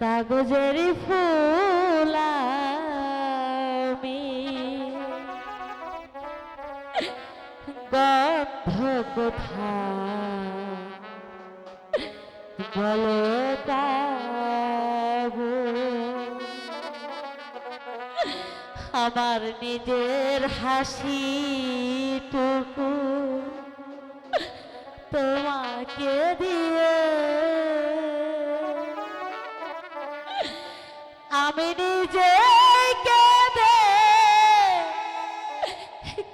কাগজের ফুল আমি। গন্ধ কোথায়? বলো আমার নিজের হাসিটুকু তোমাকে দিয়ে আমি নিজে কেঁদে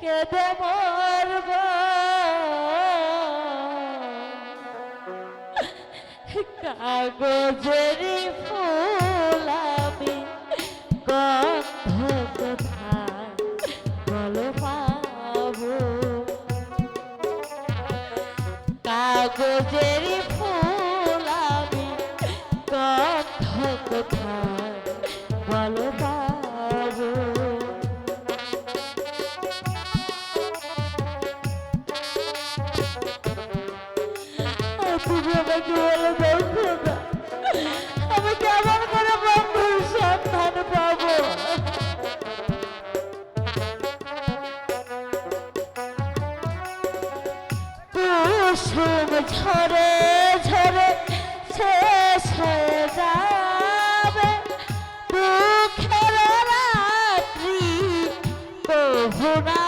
কেঁদে মরব। কাগজের ফুল আমি গন্ধ কোথায়? বলো পাবো কাগজের ফুল আমি গন্ধ তুমি আমাকে আমি কেমন করে বন্ধুর সন্ধান পাবো কুসুম ঝরে ঝরে শেষ হয়ে যাবে দুঃখের রাত্রি না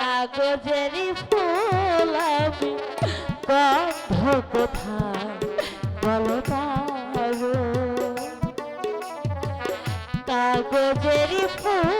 কাগজেরই ফুল আমি গন্ধ কোথায়? কাগজেরই ফুল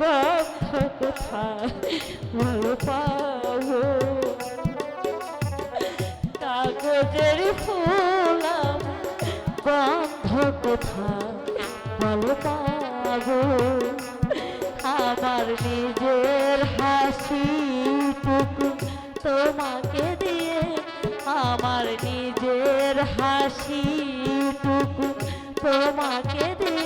গন্ধ কোথায় ভালো পাবো। কাগজের ফুল আমি গন্ধ কোথায় ভালো পাবো। আমার নিজের হাসিটুকু তোমাকে দিয়ে, আমার নিজের হাসিটুকু তোমাকে দিয়ে।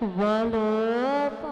world of